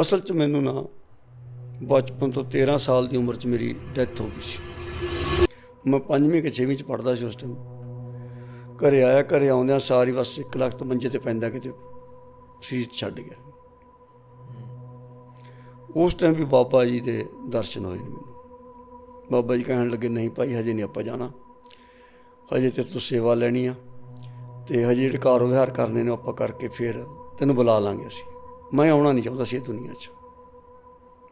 ਅਸਲ 'ਚ ਮੈਨੂੰ ਨਾ ਬਚਪਨ ਤੋਂ 13 ਸਾਲ ਦੀ ਉਮਰ 'ਚ ਮੇਰੀ ਡੈਥ ਹੋ ਗਈ ਸੀ। ਮੈਂ ਪੰਜਵੀਂ ਕਿ ਛੇਵੀਂ 'ਚ ਪੜਦਾ ਸੀ ਉਸ ਟਾਈਮ ਘਰੇ ਆਇਆ, ਘਰੇ ਆਉਂਦਿਆਂ ਸਾਰੀ ਬਸ ਇੱਕ ਲੱਖ ਤੋਂ ਮੰਜੇ ਤੇ ਪੈਂਦਾ ਕਿਤੇ ਸਰੀਰ ਛੱਡ ਗਿਆ। ਉਸ ਟਾਈਮ ਵੀ ਬਾਬਾ ਜੀ ਦੇ ਦਰਸ਼ਨ ਹੋਏ ਨੇ ਮੈਨੂੰ। ਬਾਬਾ ਜੀ ਕਹਿਣ ਲੱਗੇ, ਨਹੀਂ ਭਾਈ, ਹਜੇ ਨਹੀਂ ਆਪਾਂ ਜਾਣਾ। ਹਜੇ ਤੇ ਤੂੰ ਸੇਵਾ ਲੈਣੀ ਆ ਤੇ ਹਜੇ ਜਿਹੜੇ ਕਾਰ ਵਿਹਾਰ ਕਰਨੇ ਨੇ ਆਪਾਂ ਕਰਕੇ ਫਿਰ ਤੈਨੂੰ ਬੁਲਾ ਲਾਂਗੇ ਅਸੀਂ। ਮੈਂ ਆਉਣਾ ਨਹੀਂ ਚਾਹੁੰਦਾ ਸੀ ਇਹ ਦੁਨੀਆ 'ਚ।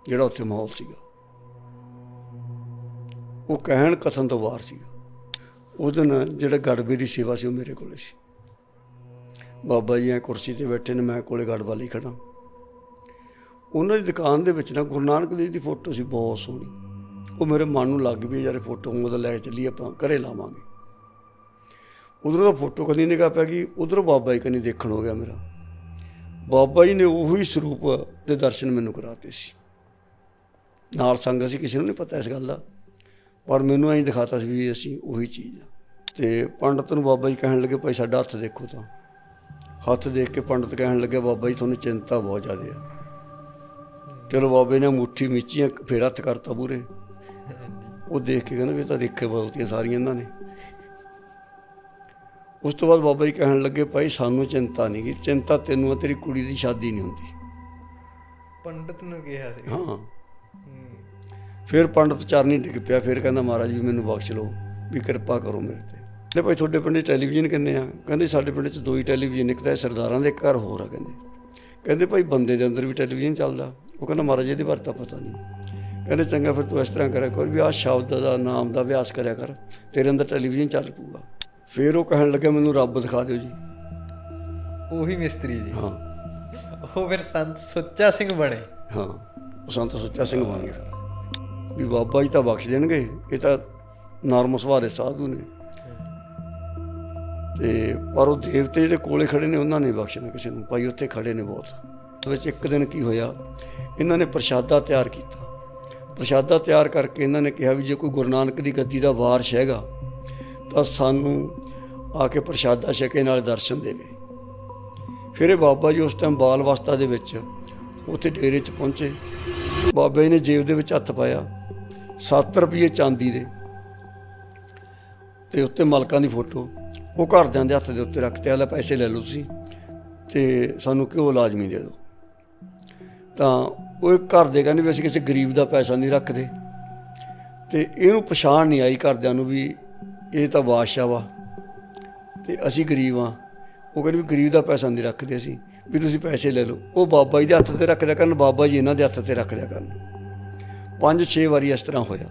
ਜਿਹੜਾ ਉੱਥੇ ਮਾਹੌਲ ਸੀਗਾ। ਉਹ ਕਹਿਣ ਕਥਨ ਤੋਂ ਬਾਹਰ ਸੀਗਾ। ਉਹ ਦਿਨ ਜਿਹੜਾ ਗੜਬੇ ਦੀ ਸੇਵਾ ਸੀ ਉਹ ਮੇਰੇ ਕੋਲੇ ਸੀ। ਬਾਬਾ ਜੀ ਐ ਕੁਰਸੀ ਤੇ ਬੈਠੇ ਨੇ, ਮੈਂ ਕੋਲੇ ਗੜਬਾ ਲਈ ਖੜਾ ਉਹਨਾਂ ਦੀ ਦੁਕਾਨ ਦੇ ਵਿੱਚ ਨਾ ਗੁਰੂ ਨਾਨਕ ਦੇਵ ਦੀ ਫੋਟੋ ਸੀ, ਬਹੁਤ ਸੋਹਣੀ। ਉਹ ਮੇਰੇ ਮਨ ਨੂੰ ਲੱਗ ਵੀ ਯਾਰ ਇਹ ਫੋਟੋ ਉਹਦਾ ਲੈ ਚੱਲੀ ਆਪਾਂ ਘਰੇ ਲਾਵਾਂਗੇ। ਉਧਰੋਂ ਦਾ ਫੋਟੋ ਕਦੀ ਨਿਗਾਹ ਪੈ ਗਈ, ਉਧਰੋਂ ਬਾਬਾ ਜੀ ਕਨੀ ਦੇਖਣ ਹੋ ਗਿਆ ਮੇਰਾ। ਬਾਬਾ ਜੀ ਨੇ ਉਹੀ ਸਰੂਪ ਦੇ ਦਰਸ਼ਨ ਮੈਨੂੰ ਕਰਾਤੇ ਸੀ। ਨਾਲ ਸੰਗ ਸੀ ਕਿਸੇ ਨੂੰ ਨਹੀਂ ਪਤਾ ਇਸ ਗੱਲ ਦਾ। ਪਰ ਮੈਨੂੰ ਐਂ ਦਿਖਾਤਾ ਸੀ ਵੀ ਅਸੀਂ ਉਹੀ ਚੀਜ਼ ਆ। ਤੇ ਪੰਡਤ ਨੂੰ ਬਾਬਾ ਜੀ ਕਹਿਣ ਲੱਗੇ, ਭਾਈ ਸਾਡਾ ਹੱਥ ਦੇਖੋ ਤਾਂ। ਹੱਥ ਦੇਖ ਕੇ ਪੰਡਤ ਕਹਿਣ ਲੱਗੇ, ਬਾਬਾ ਜੀ, ਤੁਹਾਨੂੰ ਚਿੰਤਾ ਬਹੁਤ ਜ਼ਿਆਦਾ ਆ। ਚਲੋ ਬਾਬੇ ਨੇ ਮੁੱਠੀ ਮਿੱਚੀਆਂ ਫੇਰ ਹੱਥ ਕਰਤਾ ਪੂਰੇ। ਉਹ ਦੇਖ ਕੇ ਕਹਿੰਦਾ ਵੀ ਤਾਂ ਰੇਖੇ ਬਦਲਤੀਆਂ ਸਾਰੀਆਂ ਇਹਨਾਂ ਨੇ। ਉਸ ਤੋਂ ਬਾਅਦ ਬਾਬਾ ਜੀ ਕਹਿਣ ਲੱਗੇ ਭਾਈ ਸਾਨੂੰ ਚਿੰਤਾ ਨਹੀਂ ਗੀ ਚਿੰਤਾ ਤੈਨੂੰ ਆ ਤੇਰੀ ਕੁੜੀ ਦੀ ਸ਼ਾਦੀ ਨਹੀਂ ਹੁੰਦੀ। ਪੰਡਤ ਨੂੰ ਕਿਹਾ ਸੀ। ਹਾਂ। ਫਿਰ ਪੰਡਤ ਚਰਨੀ ਡਿੱਗ ਪਿਆ ਫਿਰ ਕਹਿੰਦਾ ਮਹਾਰਾਜ ਵੀ ਮੈਨੂੰ ਬਖਸ਼ ਲਓ ਵੀ ਕਿਰਪਾ ਕਰੋ ਮੇਰੇ ਤੇ। ਲੈ ਭਾਈ ਤੁਹਾਡੇ ਪਿੰਡੇ ਟੈਲੀਵਿਜ਼ਨ ਕਿੰਨੇ ਆ? ਕਹਿੰਦੇ ਸਾਡੇ ਪਿੰਡ 'ਚ ਦੋ ਹੀ ਟੈਲੀਵਿਜ਼ਨ ਇੱਕ ਤਾਂ ਸਰਦਾਰਾਂ ਦੇ ਘਰ ਹੋਰ ਆ ਕਹਿੰਦੇ। ਕਹਿੰਦੇ ਭਾਈ ਬੰਦੇ ਦੇ ਅੰਦਰ ਵੀ ਟੈਲੀਵਿਜ਼ਨ ਚੱਲਦਾ। ਉਹ ਕਹਿੰਦਾ ਮਹਾਰਾਜ ਇਹਦੇ ਬਾਰੇ ਤਾਂ ਪਤਾ ਨਹੀਂ। ਕਹਿੰਦੇ ਚੰਗਾ ਫਿਰ ਤੂੰ ਇਸ ਤਰ੍ਹਾਂ ਕਰਿਆ ਕਰ ਵੀ ਆਹ ਸ਼ਬਦ ਦਾ ਨਾਮ ਦਾ ਅਭਿਆਸ ਕਰਿਆ ਕਰ ਤੇਰੇ ਅੰਦਰ ਟੈਲੀਵਿਜ਼ਨ ਚੱਲ ਪੂਗਾ ਫਿਰ ਉਹ ਕਹਿਣ ਲੱਗਾ ਮੈਨੂੰ ਰੱਬ ਦਿਖਾ ਦਿਓ ਜੀ। ਉਹੀ ਮਿਸਤਰੀ ਜੀ। ਹਾਂ। ਉਹ ਫਿਰ ਸੰਤ ਸੁੱਚਾ ਸਿੰਘ ਬਣੇ। ਹਾਂ ਉਹ ਸੰਤ ਸੁੱਚਾ ਸਿੰਘ ਬਣ ਗਿਆ। ਵੀ ਬਾਬਾ ਜੀ ਤਾਂ ਬਖਸ਼ ਦੇਣਗੇ ਇਹ ਤਾਂ ਨਰਮ ਸੁਭਾਅ ਦੇ ਸਾਧੂ ਨੇ। ਤੇ ਪਰ ਉਹ ਦੇਵਤੇ ਜਿਹੜੇ ਕੋਲੇ ਖੜੇ ਨੇ ਉਹਨਾਂ ਨੇ ਬਖਸ਼ਣਾ ਕਿਸੇ ਨੂੰ। ਭਾਈ ਉੱਥੇ ਖੜੇ ਨੇ ਬਹੁਤ। ਵਿੱਚ ਇੱਕ ਦਿਨ ਕੀ ਹੋਇਆ ਇਹਨਾਂ ਨੇ ਪ੍ਰਸ਼ਾਦਾ ਤਿਆਰ ਕੀਤਾ। ਪ੍ਰਸ਼ਾਦਾ ਤਿਆਰ ਕਰਕੇ ਇਹਨਾਂ ਨੇ ਕਿਹਾ ਵੀ ਜੇ ਕੋਈ ਗੁਰੂ ਨਾਨਕ ਦੀ ਗੱਦੀ ਦਾ ਵਾਰਸ਼ ਹੈਗਾ ਤਾਂ ਸਾਨੂੰ ਆ ਕੇ ਪ੍ਰਸ਼ਾਦਾ ਛਕੇ ਨਾਲ ਦਰਸ਼ਨ ਦੇਵੇ। ਫਿਰ ਇਹ ਬਾਬਾ ਜੀ ਉਸ ਟਾਈਮ ਬਾਲ ਅਵਸਥਾ ਦੇ ਵਿੱਚ ਉੱਥੇ ਡੇਰੇ 'ਚ ਪਹੁੰਚੇ। ਬਾਬਾ ਜੀ ਨੇ ਜੇਬ ਦੇ ਵਿੱਚ ਹੱਥ ਪਾਇਆ 7 ਰੁਪਏ ਚਾਂਦੀ ਦੇ ਤੇ ਉੱਤੇ ਮਲਕਾਂ ਦੀ ਫੋਟੋ। ਉਹ ਘਰਦਿਆਂ ਦੇ ਹੱਥ ਦੇ ਉੱਤੇ ਰੱਖਤੇ ਆਲੇ ਪੈਸੇ ਲੈ ਲਓ ਤੁਸੀਂ ਤੇ ਸਾਨੂੰ ਘਿਓ ਲਾਜ਼ਮੀ ਦੇ ਦਿਓ। ਤਾਂ ਉਹ ਇੱਕ ਘਰ ਦੇ ਕਹਿੰਦੇ ਵੀ ਅਸੀਂ ਕਿਸੇ ਗਰੀਬ ਦਾ ਪੈਸਾ ਨਹੀਂ ਰੱਖਦੇ ਤੇ ਇਹਨੂੰ ਪਛਾਣ ਨਹੀਂ ਆਈ ਘਰਦਿਆਂ ਨੂੰ ਵੀ ਇਹ ਤਾਂ ਬਾਦਸ਼ਾਹ ਵਾ। ਤੇ ਅਸੀਂ ਗਰੀਬ ਆ ਉਹ ਕਹਿੰਦੇ ਵੀ ਗਰੀਬ ਦਾ ਪੈਸਾ ਨਹੀਂ ਰੱਖਦੇ ਅਸੀਂ। ਵੀ ਤੁਸੀਂ ਪੈਸੇ ਲੈ ਲਓ। ਉਹ ਬਾਬਾ ਜੀ ਦੇ ਹੱਥ ਤੇ ਰੱਖ ਦਿਆ ਕਰਨ ਬਾਬਾ ਜੀ ਇਹਨਾਂ ਦੇ ਹੱਥ ਤੇ ਰੱਖ ਦਿਆ ਕਰਨ। ਪੰਜ ਛੇ ਵਾਰੀ ਇਸ ਤਰ੍ਹਾਂ ਹੋਇਆ।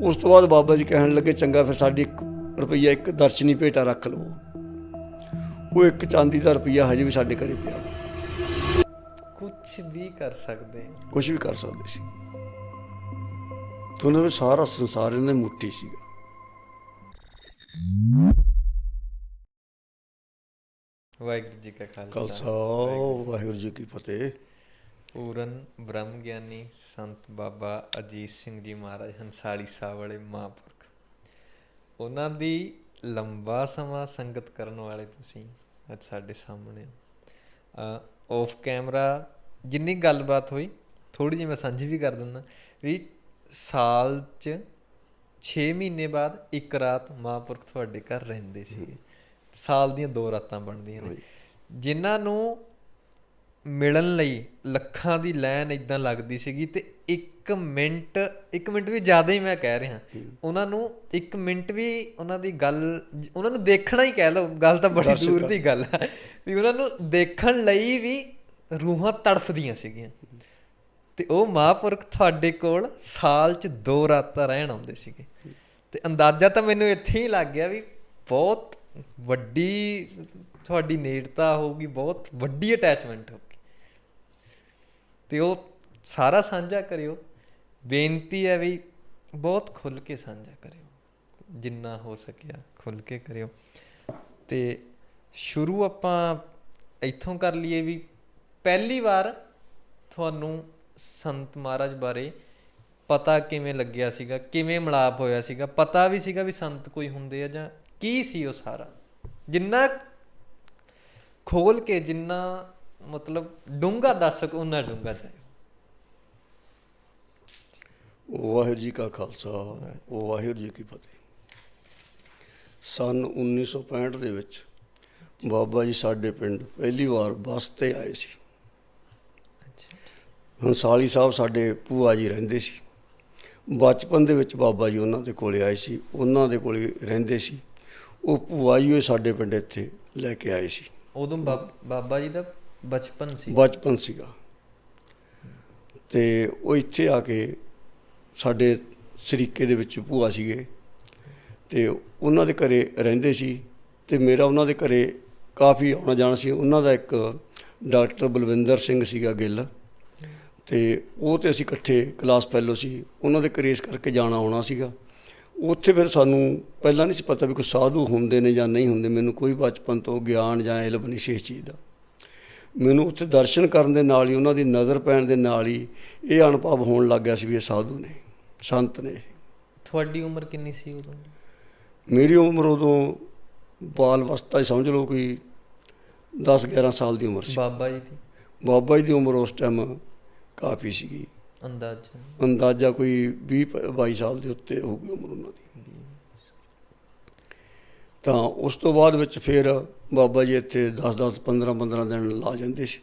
ਉਸ ਤੋਂ ਬਾਅਦ ਬਾਬਾ ਜੀ ਕਹਿਣ ਲੱਗੇ ਚੰਗਾ ਫਿਰ ਸਾਡੀ ਇੱਕ ਰੁਪਈਆ ਇੱਕ ਦਰਸ਼ਨੀ ਭੇਟਾ ਰੱਖ ਲਵੋ ਉਹ ਇੱਕ ਚਾਂਦੀ ਦਾ ਰੁਪਈਆ ਹਜੇ ਵੀ ਸਾਡੇ ਘਰੇ ਪਿਆ ਕੁਝ ਵੀ ਕਰ ਸਕਦੇ ਕੁਝ ਵੀ ਕਰ ਸਕਦੇ ਸੀ। ਤੁਹਾਨੂੰ ਸਾਰਾ ਸੰਸਾਰ ਇਹਨਾਂ ਮੁੱਠੀ ਸੀਗਾ। ਵਾਹਿਗੁਰੂ ਜੀ ਕਾ ਖਾਲਸਾ ਖਾਲਸਾ ਵਾਹਿਗੁਰੂ ਜੀ ਕੀ ਫਤਿਹ। ਪੂਰਨ ਬ੍ਰਹਮ ਗਿਆਨੀ ਸੰਤ ਬਾਬਾ ਅਜੀਤ ਸਿੰਘ ਜੀ ਮਹਾਰਾਜ ਹੰਸਾਲੀ ਸਾਹਿਬ ਵਾਲੇ ਮਹਾਂਪੁਰਖ। ਉਹਨਾਂ ਦੀ ਲੰਬਾ ਸਮਾਂ ਸੰਗਤ ਕਰਨ ਵਾਲੇ ਤੁਸੀਂ ਅੱਜ ਸਾਡੇ ਸਾਹਮਣੇ ਆਫ ਕੈਮਰਾ ਜਿੰਨੀ ਗੱਲਬਾਤ ਹੋਈ ਥੋੜੀ ਜਿਹੀ ਮੈਂ ਸਾਂਝੀ ਵੀ ਕਰ ਦਿੰਦਾ ਵੀ ਸਾਲ 'ਚ 6 ਮਹੀਨੇ ਬਾਅਦ ਇੱਕ ਰਾਤ ਮਹਾਂਪੁਰਖ ਤੁਹਾਡੇ ਘਰ ਰਹਿੰਦੇ ਸੀ। ਸਾਲ ਦੀਆਂ ਦੋ ਰਾਤਾਂ ਬਣਦੀਆਂ ਨੇ। ਜਿਨ੍ਹਾਂ ਨੂੰ ਮਿਲਣ ਲਈ ਲੱਖਾਂ ਦੀ ਲਾਈਨ ਇਦਾਂ ਲੱਗਦੀ ਸੀਗੀ ਤੇ 1 ਮਿੰਟ 1 ਮਿੰਟ ਵੀ ਜ਼ਿਆਦਾ ਹੀ ਮੈਂ ਕਹਿ ਰਿਹਾ। ਉਹਨਾਂ ਨੂੰ 1 ਮਿੰਟ ਵੀ ਉਹਨਾਂ ਦੀ ਗੱਲ ਉਹਨਾਂ ਨੂੰ ਦੇਖਣਾ ਹੀ ਕਹਿ ਲਓ ਗੱਲ ਤਾਂ ਬੜੀ ਦੂਰ ਦੀ ਗੱਲ ਹੈ ਵੀ ਉਹਨਾਂ ਨੂੰ ਦੇਖਣ ਲਈ ਵੀ ਰੂਹਾਂ ਤੜਫਦੀਆਂ ਸੀਗੀਆਂ। ਤੇ ਉਹ ਮਹਾਂਪੁਰਖ ਤੁਹਾਡੇ ਕੋਲ ਸਾਲ 'ਚ ਦੋ ਰਾਤਾਂ ਰਹਿਣ ਆਉਂਦੇ ਸੀਗੇ। ਤੇ ਅੰਦਾਜ਼ਾ ਤਾਂ ਮੈਨੂੰ ਇੱਥੇ ਹੀ ਲੱਗ ਗਿਆ ਵੀ ਬਹੁਤ ਵੱਡੀ ਤੁਹਾਡੀ ਨੇੜਤਾ ਹੋਊਗੀ, ਬਹੁਤ ਵੱਡੀ ਅਟੈਚਮੈਂਟ ਹੋਊਗੀ। ਤੇ ਉਹ ਸਾਰਾ ਸਾਂਝਾ ਕਰਿਓ। ਬੇਨਤੀ ਹੈ ਵੀ ਬਹੁਤ ਖੁੱਲ ਕੇ ਸਾਂਝਾ ਕਰਿਓ। ਜਿੰਨਾ ਹੋ ਸਕਿਆ ਖੁੱਲ ਕੇ ਕਰਿਓ। ਤੇ ਸ਼ੁਰੂ ਆਪਾਂ ਇੱਥੋਂ ਕਰ ਲਈਏ ਵੀ ਪਹਿਲੀ ਵਾਰ ਤੁਹਾਨੂੰ ਸੰਤ ਮਹਾਰਾਜ ਬਾਰੇ ਪਤਾ ਕਿਵੇਂ ਲੱਗਿਆ ਸੀਗਾ, ਕਿਵੇਂ ਮਿਲਾਪ ਹੋਇਆ ਸੀਗਾ, ਪਤਾ ਵੀ ਸੀਗਾ ਵੀ ਸੰਤ ਕੋਈ ਹੁੰਦੇ ਆ ਜਾਂ ਕੀ ਸੀ ਉਹ ਸਾਰਾ? ਜਿੰਨਾ ਖੋਲ ਕੇ ਜਿੰਨਾ ਮਤਲਬ ਡੂੰਗਾ ਦੱਸ ਸਕੋ ਉਹਨਾਂ ਡੂੰਗਾ ਚਾਹੀਓ ਵਾਹਿਗੁਰੂ ਜੀ ਕਾ ਖਾਲਸਾ ਵਾਹਿਗੁਰੂ ਜੀ ਕੀ ਫਤਿਹ। ਸਨ 1965 ਦੇ ਵਿੱਚ ਬਾਬਾ ਜੀ ਸਾਡੇ ਪਿੰਡ ਪਹਿਲੀ ਵਾਰ ਬੱਸ ਤੇ ਆਏ ਸੀ। ਹੰਸਾਲੀ ਸਾਹਿਬ ਸਾਡੇ ਭੂਆ ਜੀ ਰਹਿੰਦੇ ਸੀ। ਬਚਪਨ ਦੇ ਵਿੱਚ ਬਾਬਾ ਜੀ ਉਹਨਾਂ ਦੇ ਕੋਲੇ ਆਏ ਸੀ ਉਹਨਾਂ ਦੇ ਕੋਲੇ ਰਹਿੰਦੇ ਸੀ। ਉਹ ਭੂਆ ਜੀ ਉਹ ਸਾਡੇ ਪਿੰਡ ਇੱਥੇ ਲੈ ਕੇ ਆਏ ਸੀ। ਉਦੋਂ ਬਾਬਾ ਜੀ ਦਾ ਬਚਪਨ ਸੀ। ਬਚਪਨ ਸੀਗਾ। ਤੇ ਉਹ ਇੱਥੇ ਆ ਕੇ ਸਾਡੇ ਸਰੀਕੇ ਦੇ ਵਿੱਚ ਭੂਆ ਸੀਗੇ। ਤੇ ਉਹਨਾਂ ਦੇ ਘਰੇ ਰਹਿੰਦੇ ਸੀ ਤੇ ਮੇਰਾ ਉਹਨਾਂ ਦੇ ਘਰੇ ਕਾਫੀ ਆਉਣਾ ਜਾਣਾ ਸੀ। ਉਹਨਾਂ ਦਾ ਇੱਕ ਡਾਕਟਰ ਬਲਵਿੰਦਰ ਸਿੰਘ ਸੀਗਾ ਗਿੱਲ। ਤੇ ਉਹ ਤੇ ਅਸੀਂ ਇਕੱਠੇ ਕਲਾਸ ਫੈਲੋ ਸੀ। ਉਹਨਾਂ ਦੇ ਘਰੇ ਇਸ ਕਰਕੇ ਜਾਣਾ ਆਉਣਾ ਸੀਗਾ। ਉੱਥੇ ਫਿਰ ਸਾਨੂੰ ਪਹਿਲਾਂ ਨਹੀਂ ਸੀ ਪਤਾ ਵੀ ਕੋਈ ਸਾਧੂ ਹੁੰਦੇ ਨੇ ਜਾਂ ਨਹੀਂ ਹੁੰਦੇ। ਮੈਨੂੰ ਕੋਈ ਬਚਪਨ ਤੋਂ ਗਿਆਨ ਜਾਂ ਇਲਮ ਨਹੀਂ ਸੀ ਇਸ ਚੀਜ਼ ਦਾ। ਮੈਨੂੰ ਉੱਥੇ ਦਰਸ਼ਨ ਕਰਨ ਦੇ ਨਾਲ ਹੀ ਉਹਨਾਂ ਦੀ ਨਜ਼ਰ ਪੈਣ ਦੇ ਨਾਲ ਹੀ ਇਹ ਅਨੁਭਵ ਹੋਣ ਲੱਗ ਗਿਆ ਸੀ ਵੀ ਇਹ ਸਾਧੂ ਨੇ ਸੰਤ ਨੇ। ਤੁਹਾਡੀ ਉਮਰ ਕਿੰਨੀ ਸੀ ਉਦੋਂ? ਮੇਰੀ ਉਮਰ ਉਦੋਂ ਬਾਲ ਅਵਸਥਾ ਹੀ ਸਮਝ ਲਓ ਕੋਈ 10 11 ਸਾਲ ਦੀ ਉਮਰ ਸੀ। ਬਾਬਾ ਜੀ ਦੀ? ਬਾਬਾ ਜੀ ਦੀ ਉਮਰ ਉਸ ਟਾਈਮ ਕਾਫੀ ਸੀਗੀ। ਅੰਦਾਜ਼ਾ? ਅੰਦਾਜ਼ਾ ਕੋਈ 20 22 ਸਾਲ ਦੇ ਉੱਤੇ ਹੋਊਗੀ ਉਮਰ ਉਹਨਾਂ ਦੀ। ਤਾਂ ਉਸ ਤੋਂ ਬਾਅਦ ਵਿੱਚ ਫਿਰ ਬਾਬਾ ਜੀ ਇੱਥੇ 10 10 15 15 ਦਿਨ ਲਾ ਜਾਂਦੇ ਸੀ।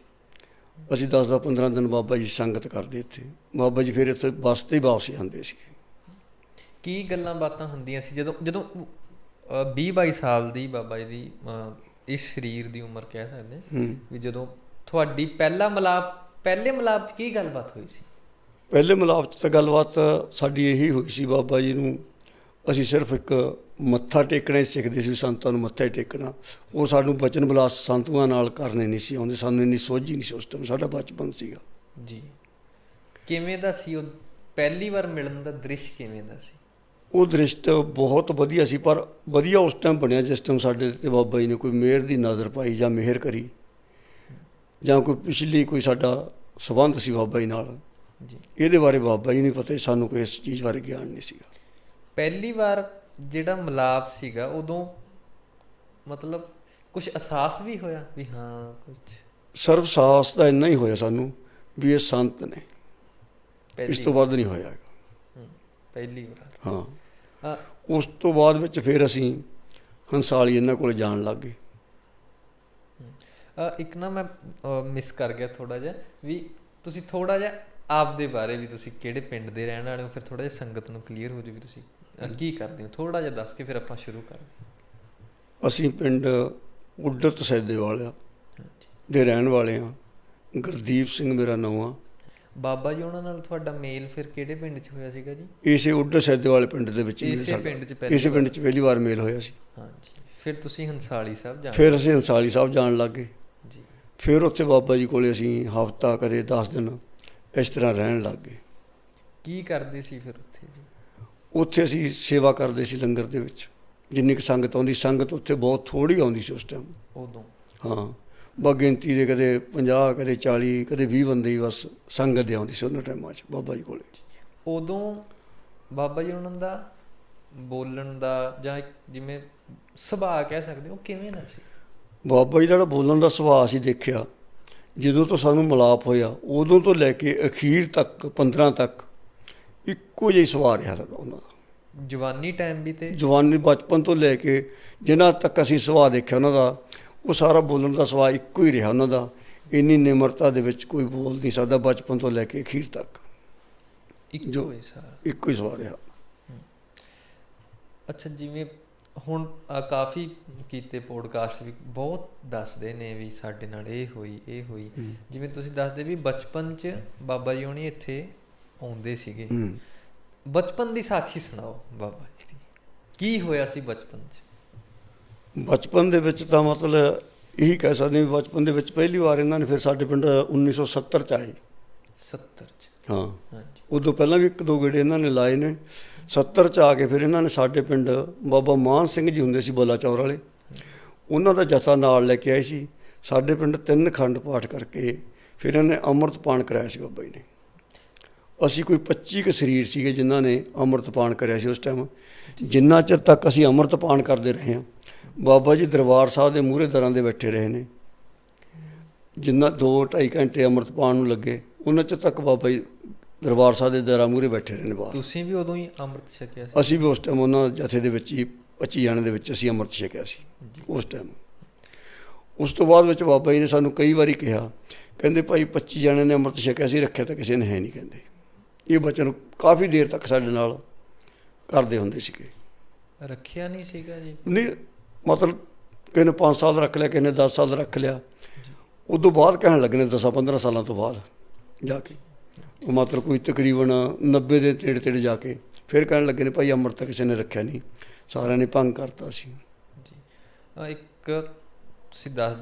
ਅਸੀਂ 10 10 15 ਦਿਨ ਬਾਬਾ ਜੀ ਸੰਗਤ ਕਰਦੇ ਇੱਥੇ। ਬਾਬਾ ਜੀ ਫਿਰ ਇੱਥੇ ਬੱਸ ਤੇ ਵਾਪਸ ਜਾਂਦੇ ਸੀ। ਕੀ ਗੱਲਾਂ ਬਾਤਾਂ ਹੁੰਦੀਆਂ ਸੀ? ਜਦੋਂ ਜਦੋਂ 20 22 ਸਾਲ ਦੀ ਬਾਬਾ ਜੀ ਦੀ ਇਸ ਸਰੀਰ ਦੀ ਉਮਰ ਕਹਿ ਸਕਦੇ ਵੀ ਜਦੋਂ ਤੁਹਾਡੀ ਪਹਿਲਾ ਮਲਾਪ ਪਹਿਲੇ ਮਲਾਪ 'ਚ ਕੀ ਗੱਲਬਾਤ ਹੋਈ ਸੀ? ਪਹਿਲੇ ਮਿਲਾਪ 'ਚ ਤਾਂ ਗੱਲਬਾਤ ਸਾਡੀ ਇਹੀ ਹੋਈ ਸੀ ਬਾਬਾ ਜੀ ਨੂੰ ਅਸੀਂ ਸਿਰਫ ਇੱਕ ਮੱਥਾ ਟੇਕਣਾ ਹੀ ਸਿੱਖਦੇ ਸੀ ਸੰਤਾਂ ਨੂੰ ਮੱਥਾ ਹੀ ਟੇਕਣਾ। ਉਹ ਸਾਨੂੰ ਬਚਨ ਬਲਾਸ ਸੰਤੂਆਂ ਨਾਲ ਕਰਨੇ ਨਹੀਂ ਸੀ ਆਉਂਦੇ ਸਾਨੂੰ ਇੰਨੀ ਸੋਝੀ ਨਹੀਂ ਸੀ ਉਸ ਟਾਈਮ ਸਾਡਾ ਬਚਪਨ ਸੀਗਾ। ਜੀ। ਕਿਵੇਂ ਦਾ ਸੀ ਉਹ ਪਹਿਲੀ ਵਾਰ ਮਿਲਣ ਦਾ ਦ੍ਰਿਸ਼ ਕਿਵੇਂ ਦਾ ਸੀ? ਉਹ ਦ੍ਰਿਸ਼ਟ ਬਹੁਤ ਵਧੀਆ ਸੀ ਪਰ ਵਧੀਆ ਉਸ ਟਾਈਮ ਬਣਿਆ ਜਿਸ ਟਾਈਮ ਸਾਡੇ ਤੇ ਬਾਬਾ ਜੀ ਨੇ ਕੋਈ ਮਿਹਰ ਦੀ ਨਜ਼ਰ ਪਾਈ ਜਾਂ ਮਿਹਰ ਕਰੀ। ਜਾਂ ਕੋਈ ਪਿਛਲੀ ਕੋਈ ਸਾਡਾ ਸਬੰਧ ਸੀ ਬਾਬਾ ਜੀ ਨਾਲ। ਜੀ। ਇਹਦੇ ਬਾਰੇ ਬਾਬਾ ਜੀ ਨਹੀਂ ਪਤਾ ਸਾਨੂੰ ਕੋਈ ਇਸ ਚੀਜ਼ ਬਾਰੇ ਗਿਆਨ ਨਹੀਂ ਸੀਗਾ। ਪਹਿਲੀ ਵਾਰ ਜਿਹੜਾ ਮਲਾਪ ਸੀਗਾ ਉਦੋਂ ਮਤਲਬ ਕੁਝ ਅਹਿਸਾਸ ਵੀ ਹੋਇਆ ਵੀ ਹਾਂ ਕੁਝ ਸਰਵ ਸਾਹਸ ਦਾ ਇੰਨਾ ਹੀ ਹੋਇਆ ਸਾਨੂੰ ਵੀ ਇਹ ਸੰਤ ਨੇ। ਇਸ ਤੋਂ ਵੱਧ ਨਹੀਂ ਹੋਇਆ ਪਹਿਲੀ ਵਾਰ। ਹਾਂ। ਉਸ ਤੋਂ ਬਾਅਦ ਵਿੱਚ ਫਿਰ ਅਸੀਂ ਹੰਸਾਲੀ ਇਹਨਾਂ ਕੋਲ ਜਾਣ ਲੱਗ ਗਏ। ਇੱਕ ਨਾ ਮੈਂ ਮਿਸ ਕਰ ਗਿਆ ਥੋੜਾ ਜਿਹਾ ਵੀ ਤੁਸੀਂ ਥੋੜਾ ਜਿਹਾ ਆਪ ਦੇ ਬਾਰੇ ਵੀ ਤੁਸੀਂ ਕਿਹੜੇ ਪਿੰਡ ਦੇ ਰਹਿਣ ਵਾਲੇ ਹੋ? ਫਿਰ ਥੋੜਾ ਜਿਹਾ ਸੰਗਤ ਨੂੰ ਕਲੀਅਰ ਹੋ ਜੂ ਵੀ ਤੁਸੀਂ ਕੀ ਕਰਦੇ ਹੋ? ਥੋੜਾ ਜਿਹਾ ਦੱਸ ਕੇ ਫਿਰ ਆਪਾਂ ਸ਼ੁਰੂ ਕਰਾਂਗੇ। ਅਸੀਂ ਪਿੰਡ ਉੱਡਤ ਸੈਦੇ ਵਾਲਿਆ ਦੇ ਰਹਿਣ ਵਾਲੇ ਆ। ਗੁਰਦੀਪ ਸਿੰਘ ਮੇਰਾ ਨਾਮ ਆ। ਬਾਬਾ ਜੀ ਉਹਨਾਂ ਨਾਲ ਤੁਹਾਡਾ ਮੇਲ ਫਿਰ ਕਿਹੜੇ ਪਿੰਡ 'ਚ ਹੋਇਆ ਸੀਗਾ ਜੀ? ਇਸੇ ਉੱਡਤ ਸੈਦੇ ਵਾਲੇ ਪਿੰਡ ਦੇ ਵਿੱਚ ਇਸੇ ਪਿੰਡ 'ਚ ਪਹਿਲੀ ਇਸੇ ਪਿੰਡ 'ਚ ਪਹਿਲੀ ਵਾਰ ਮੇਲ ਹੋਇਆ ਸੀ। ਹਾਂਜੀ। ਫਿਰ ਤੁਸੀਂ ਹੰਸਾਲੀ ਸਾਹਿਬ ਜਾਣਾ ਫਿਰ ਅਸੀਂ ਹੰਸਾਲੀ ਸਾਹਿਬ ਜਾਣ ਲੱਗ। ਜੀ। ਫਿਰ ਉੱਥੇ ਬਾਬਾ ਜੀ ਕੋਲੇ ਅਸੀਂ ਹਫਤਾ ਕਦੇ 10 ਦਿਨ ਇਸ ਤਰ੍ਹਾਂ ਰਹਿਣ ਲੱਗ ਗਏ। ਕੀ ਕਰਦੇ ਸੀ ਫਿਰ ਉੱਥੇ ਜੀ? ਉੱਥੇ ਅਸੀਂ ਸੇਵਾ ਕਰਦੇ ਸੀ ਲੰਗਰ ਦੇ ਵਿੱਚ। ਜਿੰਨੀ ਕੁ ਸੰਗਤ ਆਉਂਦੀ ਸੰਗਤ ਉੱਥੇ ਬਹੁਤ ਥੋੜੀ ਆਉਂਦੀ ਸੀ ਉਸ ਟਾਈਮ ਉਦੋਂ? ਹਾਂ ਬਾ ਗਿਣਤੀ ਦੇ ਕਦੇ 50 ਕਦੇ 40 ਕਦੇ 20 ਬੰਦੇ ਹੀ ਬਸ ਸੰਗਤ ਦੇ ਆਉਂਦੀ ਸੀ ਉਹਨਾਂ ਟਾਈਮਾਂ 'ਚ ਬਾਬਾ ਜੀ ਕੋਲੇ। ਉਦੋਂ ਬਾਬਾ ਜੀ ਉਹਨਾਂ ਦਾ ਬੋਲਣ ਦਾ ਜਾਂ ਜਿਵੇਂ ਸੁਭਾਅ ਕਹਿ ਸਕਦੇ ਹੋ ਉਹ ਕਿਵੇਂ ਦਾ ਸੀ? ਬਾਬਾ ਜੀ ਦਾ ਬੋਲਣ ਦਾ ਸੁਭਾਅ ਸੀ ਦੇਖਿਆ ਜਦੋਂ ਤੋਂ ਸਾਨੂੰ ਮਿਲਾਪ ਹੋਇਆ ਉਦੋਂ ਤੋਂ ਲੈ ਕੇ ਅਖੀਰ ਤੱਕ 15 ਤੱਕ ਇੱਕੋ ਜਿਹਾ ਸੁਭਾਅ ਰਿਹਾ ਸਾਡਾ ਉਹਨਾਂ ਦਾ। ਜਵਾਨੀ ਟਾਈਮ ਵੀ ਤੇ ਜਵਾਨੀ ਬਚਪਨ ਤੋਂ ਲੈ ਕੇ ਜਿਨ੍ਹਾਂ ਤੱਕ ਅਸੀਂ ਸੁਭਾਅ ਦੇਖਿਆ ਉਹਨਾਂ ਦਾ ਉਹ ਸਾਰਾ ਬੋਲਣ ਦਾ ਸੁਭਾਅ ਇੱਕੋ ਹੀ ਰਿਹਾ ਉਹਨਾਂ ਦਾ। ਇੰਨੀ ਨਿਮਰਤਾ ਦੇ ਵਿੱਚ ਕੋਈ ਬੋਲ ਨਹੀਂ ਸਕਦਾ ਬਚਪਨ ਤੋਂ ਲੈ ਕੇ ਅਖੀਰ ਤੱਕ। ਇੱਕੋ ਹੀ ਸਾਰਾ। ਇੱਕੋ ਹੀ ਸੁਭਾਅ ਰਿਹਾ। ਅੱਛਾ ਜਿਵੇਂ ਹੁਣ ਆ ਕਾਫੀ ਕੀਤੇ ਪੋਡਕਾਸਟ ਵੀ ਬਹੁਤ ਦੱਸਦੇ ਨੇ ਵੀ ਸਾਡੇ ਨਾਲ ਇਹ ਹੋਈ ਇਹ ਹੋਈ। ਜਿਵੇਂ ਤੁਸੀਂ ਦੱਸਦੇ ਵੀ ਬਚਪਨ 'ਚ ਬਾਬਾ ਜੀ ਹੋਣੀ ਇੱਥੇ ਆਉਂਦੇ ਸੀਗੇ। ਬਚਪਨ ਦੀ ਸਾਖੀ ਸੁਣਾਓ ਬਾਬਾ ਜੀ ਦੀ। ਕੀ ਹੋਇਆ ਸੀ ਬਚਪਨ 'ਚ? ਬਚਪਨ ਦੇ ਵਿੱਚ ਤਾਂ ਮਤਲਬ ਇਹੀ ਕਹਿ ਸਕਦੇ ਹਾਂ ਵੀ ਬਚਪਨ ਦੇ ਵਿੱਚ ਪਹਿਲੀ ਵਾਰ ਇਹਨਾਂ ਨੇ ਫਿਰ ਸਾਡੇ ਪਿੰਡ 1970 ਚ ਆਏ। 70 'ਚ। ਹਾਂ। ਹਾਂਜੀ। ਉਦੋਂ ਪਹਿਲਾਂ ਵੀ ਇੱਕ ਦੋ ਗੇੜੇ ਇਹਨਾਂ ਨੇ ਲਾਏ ਨੇ। 70 ਚ ਆ ਕੇ ਫਿਰ ਇਹਨਾਂ ਨੇ ਸਾਡੇ ਪਿੰਡ ਬਾਬਾ ਮਾਨ ਸਿੰਘ ਜੀ ਹੁੰਦੇ ਸੀ ਬੋਲਾਚੌਰ ਵਾਲੇ, ਉਹਨਾਂ ਦਾ ਜਥਾ ਨਾਲ ਲੈ ਕੇ ਆਏ ਸੀ। ਸਾਡੇ ਪਿੰਡ ਤਿੰਨ ਖੰਡ ਪਾਠ ਕਰਕੇ ਫਿਰ ਇਹਨਾਂ ਨੇ ਅੰਮ੍ਰਿਤ ਪਾਨ ਕਰਾਇਆ ਸੀ ਬਾਬਾ ਜੀ ਨੇ। ਅਸੀਂ ਕੋਈ 25 ਕੁ ਸਰੀਰ ਸੀਗੇ ਜਿਨ੍ਹਾਂ ਨੇ ਅੰਮ੍ਰਿਤ ਪਾਨ ਕਰਿਆ ਸੀ ਉਸ ਟਾਈਮ ਜਿੰਨਾ ਚਿਰ ਤੱਕ ਅਸੀਂ ਅੰਮ੍ਰਿਤ ਪਾਨ ਕਰਦੇ ਰਹੇ ਹਾਂ, ਬਾਬਾ ਜੀ ਦਰਬਾਰ ਸਾਹਿਬ ਦੇ ਮੂਹਰੇ ਦਰਾਂ ਦੇ ਬੈਠੇ ਰਹੇ ਨੇ। ਜਿੰਨਾ 2 2.5 ਘੰਟੇ ਅੰਮ੍ਰਿਤ ਪਾਨ ਨੂੰ ਲੱਗੇ, ਉਹਨਾਂ ਚਿਰ ਤੱਕ ਬਾਬਾ ਜੀ ਦਰਬਾਰ ਸਾਹਿਬ ਦੇ ਦਰਾਂ ਮੂਹਰੇ ਬੈਠੇ ਰਹੇ ਨੇ ਬਾਹਰ। ਤੁਸੀਂ ਵੀ ਉਦੋਂ ਹੀ ਅੰਮ੍ਰਿਤ ਛਕਿਆ ਸੀ? ਅਸੀਂ ਵੀ ਉਸ ਟਾਈਮ ਉਹਨਾਂ ਜਥੇ ਦੇ ਵਿੱਚ ਹੀ 25 ਜਣੇ ਦੇ ਵਿੱਚ ਅਸੀਂ ਅੰਮ੍ਰਿਤ ਛਕਿਆ ਸੀ ਉਸ ਟਾਈਮ ਉਸ ਤੋਂ ਬਾਅਦ ਵਿੱਚ ਬਾਬਾ ਜੀ ਨੇ ਸਾਨੂੰ ਕਈ ਵਾਰੀ ਕਿਹਾ ਕਹਿੰਦੇ ਭਾਈ 25 ਜਣੇ ਨੇ ਅੰਮ੍ਰਿਤ ਛਕਿਆ ਸੀ ਰੱਖਿਆ ਤਾਂ ਕਿਸੇ ਨੇ ਹੈ ਨਹੀਂ ਕਹਿੰਦੇ। ਇਹ ਬਚਨ ਕਾਫੀ ਦੇਰ ਤੱਕ ਸਾਡੇ ਨਾਲ ਕਰਦੇ ਹੁੰਦੇ ਸੀਗੇ। ਰੱਖਿਆ ਨਹੀਂ ਸੀਗਾ ਜੀ? ਨਹੀਂ ਮਤਲਬ ਕਿਸੇ ਨੇ 5 ਸਾਲ ਰੱਖ ਲਿਆ ਕਿਸੇ ਨੇ 10 ਸਾਲ ਰੱਖ ਲਿਆ। ਉਦੋਂ ਬਾਅਦ ਕਹਿਣ ਲੱਗਣੇ 10 15 ਸਾਲਾਂ ਤੋਂ ਬਾਅਦ ਜਾ ਕੇ। ਮਤਲਬ ਕੋਈ ਤਕਰੀਬਨ 90 ਦੇ ਤੇੜੇ ਤੇੜੇ ਜਾ ਕੇ ਫਿਰ ਕਹਿਣ ਲੱਗੇ ਨੇ, ਭਾਈ ਅੰਮ੍ਰਿਤ ਤਾਂ ਕਿਸੇ ਨੇ ਰੱਖਿਆ ਨਹੀਂ। ਸਾਰਿਆਂ ਨੇ ਭੰਗ ਕਰਤਾ ਸੀ। ਜੀ। ਇੱਕ ਤੁਸੀਂ ਦੱਸਦੇ